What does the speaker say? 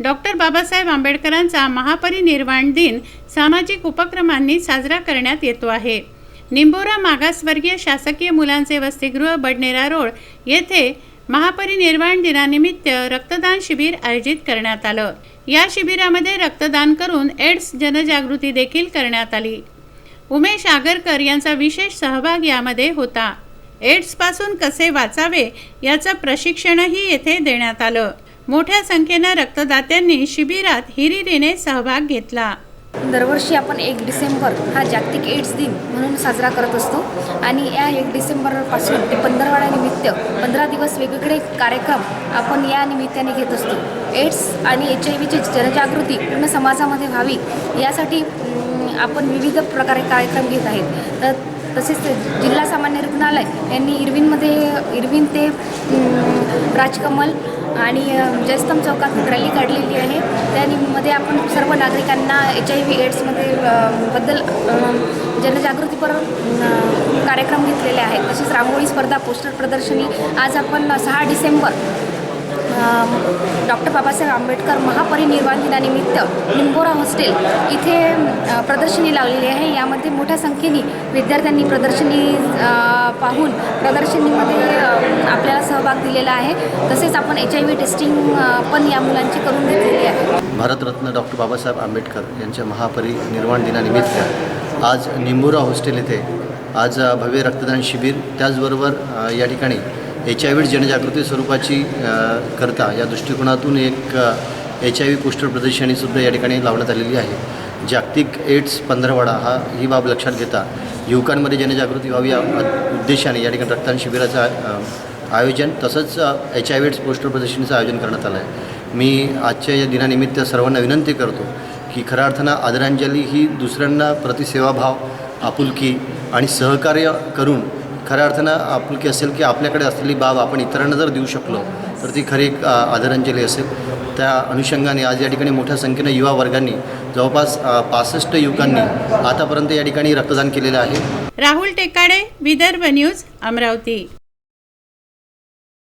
Doctor Babasaheb आंबेडकरांचा महापरिनिर्वाण दिन सामाजिक उपक्रमांनी साजरा करण्यात येतो आहे. निंबोरा मागासवर्गीय शासकीय मुलांचे वसतिगृह बडनेरा रोड येथे महापरिनिर्वाण दिनानिमित्त रक्तदान शिबिर आयोजित करण्यात आलं. या शिबिरामध्ये रक्तदान करून एड्स जनजागृती देखील करण्यात आली. उमेश आगरकर यांचा विशेष सहभाग यामध्ये होता. एड्सपासून कसे वाचावे याचं प्रशिक्षणही येथे देण्यात आलं. मोठ्या संख्येनं रक्तदात्यांनी शिबिरात हिरिरीने सहभाग घेतला. दरवर्षी आपण एक डिसेंबर हा जागतिक एड्स दिन म्हणून साजरा करत असतो. आणि या एक डिसेंबरपासून ते पंधरवाड्यानिमित्त पंधरा दिवस वेगवेगळे कार्यक्रम आपण या निमित्ताने घेत असतो. एड्स आणि एच आय व्हीची जनजागृती पूर्ण समाजामध्ये व्हावी यासाठी आपण विविध प्रकारे कार्यक्रम घेत आहेत. तर तसेच जिल्हा सामान्य रुग्णालय यांनी इरविनमध्ये इरविन ते राजकमल आणि अं, जयस्तंभ चौकात रॅली काढलेली आहे. त्यामध्ये आपण सर्व नागरिकांना एच आय व्ही एड्समध्ये बद्दल जनजागृतीपर कार्यक्रम घेतलेले आहेत. तसेच रांगोळी स्पर्धा पोस्टर प्रदर्शनी. आज आपण सहा डिसेंबर डॉक्टर बाबासाहेब आंबेडकर महापरिनिर्वाण दिनानिमित्त निंबोरा हॉस्टेल इथे प्रदर्शनी लावलेली आहे. यामध्ये मोठ्या संख्येने विद्यार्थ्यांनी प्रदर्शनी पाहून प्रदर्शनीमध्ये आपल्याला सहभाग दिलेला आहे. तसेच आपण एच आय व्ही टेस्टिंग पण या मुलांची करून घेतलेली आहे. भारतरत्न डॉक्टर बाबासाहेब आंबेडकर यांच्या महापरिनिर्वाण दिनानिमित्त आज निंबोरा हॉस्टेल येथे आज भव्य रक्तदान शिबिर त्याचबरोबर या ठिकाणी एच आय व्ही जनजागृती स्वरूपाची करता. या दृष्टिकोनातून एक एच आय व्ही पोस्टर प्रदर्शनीसुद्धा या ठिकाणी लावण्यात आलेली आहे. जागतिक एड्स पंधरवाडा हा ही बाब लक्षात घेता युवकांमध्ये जनजागृती व्हावी या उद्देशाने या ठिकाणी रक्तदान शिबिराचं आयोजन तसंच H I V AIDS poster प्रदर्शनीचं आयोजन करण्यात आलं आहे मी आजच्या या दिनानिमित्त सर्वांना विनंती करतो की खऱ्या अर्थानं आदरांजली ही दुसऱ्यांना प्रतिसेवाभाव आपुलकी आणि सहकार्य करून खऱ्या अर्थानं आपुलकी असेल की आपल्याकडे असलेली बाब आपण इतरांना जर देऊ शकलो तर ती खरी एक आदरांजली असेल. त्या अनुषंगाने आज या ठिकाणी मोठ्या संख्येनं युवा वर्गांनी जवळपास पासष्ट युवकांनी आतापर्यंत या ठिकाणी रक्तदान केलेलं आहे. राहुल टेकाडे विदर्भ न्यूज अमरावती.